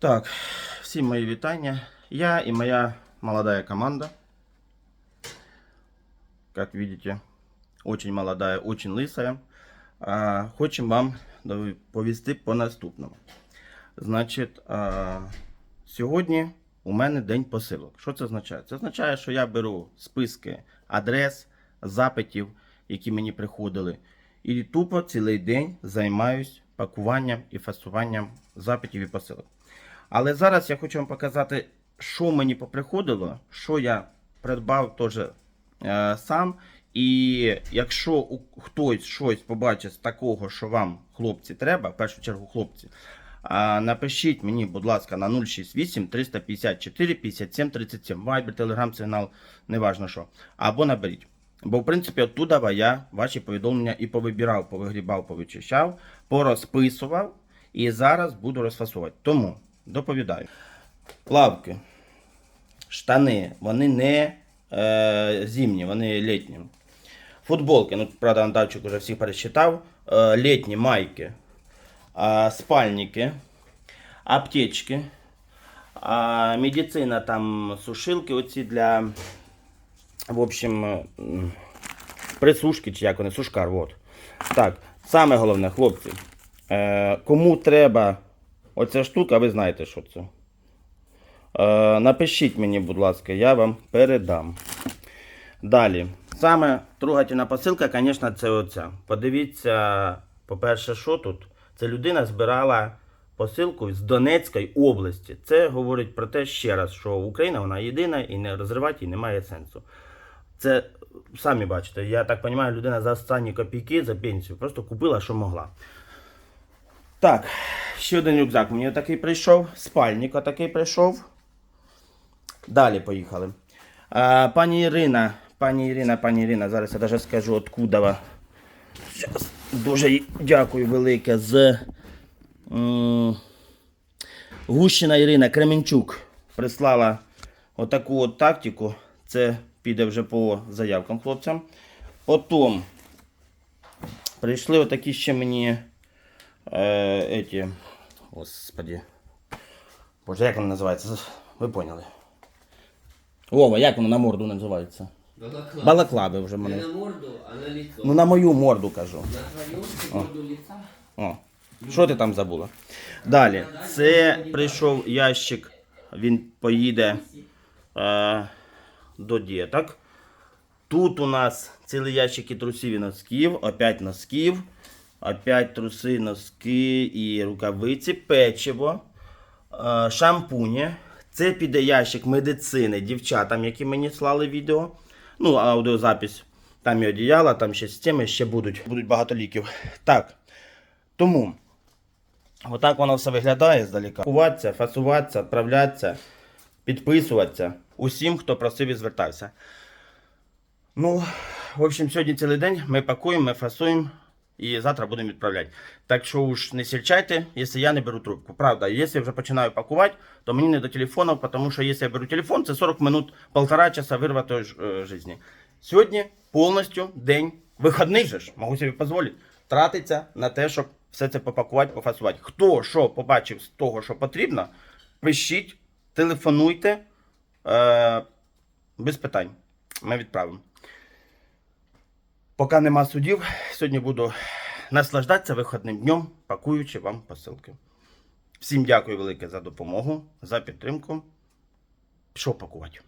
Так, всім мої вітання. Я и моя молодая команда. Как видите, очень молодая, очень лысая. А, хочем вам повісти по наступному. Значить, а, сьогодні у мене день посилок. Що це означає? Це означає, що я беру списки адрес, запитів, які мені приходили, і тупо цілий день займаюсь пакуванням і фасуванням запитів і посилок. Але зараз я хочу вам показати, що мені поприходило, що я придбав теж е, сам. І якщо хтось щось побачить з такого, що вам, хлопці, треба, в першу чергу хлопці, напишіть мені, будь ласка, на 068 354 57 37. Вайбер, телеграм, сигнал, неважно що. Або наберіть. Бо, в принципі, оттуда я ваші повідомлення і повибирав, повигрібав, повичищав, порозписував і зараз буду розфасувати. Тому доповідаю. Плавки, штани, вони не е, зимні, вони літні. Футболки, ну, правда, Антавчик уже всіх пересчитав. Е, літні майки, а, спальники, аптечки, а, медицина, там сушилки оці для, в общем, присушки, чи як вони, сушкар, вот. Так, саме головне, хлопці, е, кому треба оця штука, ви знаєте, що це. Е, напишіть мені, будь ласка, я вам передам. Далі. Саме трогательна посилка, звісно, це оця. Подивіться, по-перше, що тут? Це людина збирала посилку з Донецької області. Це говорить про те ще раз, що Україна вона єдина і не розривати її немає сенсу. Це самі бачите, я так розумію, людина за останні копійки за пенсію просто купила, що могла. Так, ще один рюкзак мені такий прийшов, спальник отакий прийшов. Далі поїхали. А, пані Ірина, пані Ірина, пані Ірина, зараз я навіть скажу откуда. ви. Дуже дякую велике з Гущина Ірина Кременчук прислала отаку от тактику. Це піде вже по заявкам хлопцям. Потім прийшли отакі ще мені е, еті, господі. Боже, як воно називається? Ви поняли. Вова, як воно на морду називається? Балаклава. Балаклави вже Не на морду, а на лицо. Ну на мою морду кажу. На твою морду лица. О, що ти там забула? Далі, це прийшов ящик, він поїде е, до діток. Тут у нас цілий ящик і трусів і носків, опять носків, опять труси, носки і рукавиці, печиво, шампуні. Це піде ящик медицини дівчатам, які мені слали відео. Ну, аудіозапись. Там і одіяла, там ще системи, ще будуть. Будуть багато ліків. Так. Тому, отак воно все виглядає здалека. Куватися, фасуватися, відправлятися, підписуватися усім, хто просив і звертався. Ну, в общем, сьогодні цілий день ми пакуємо, ми фасуємо і завтра будемо відправляти. Так що уж не сільчайте, якщо я не беру трубку. Правда, якщо я вже починаю пакувати, то мені не до телефону, тому що якщо я беру телефон, це 40 минут, полтора часа вирватої ж, е, житті. Сьогодні повністю день, вихідний же ж, можу собі дозволити, тратиться на те, щоб все це попакувати, пофасувати. Хто що побачив з того, що потрібно, пишіть, телефонуйте е, без питань. Ми відправимо. Поки нема судів, сьогодні буду наслаждатися виходним днем, пакуючи вам посилки. Всім дякую велике за допомогу, за підтримку. Пішов пакувати.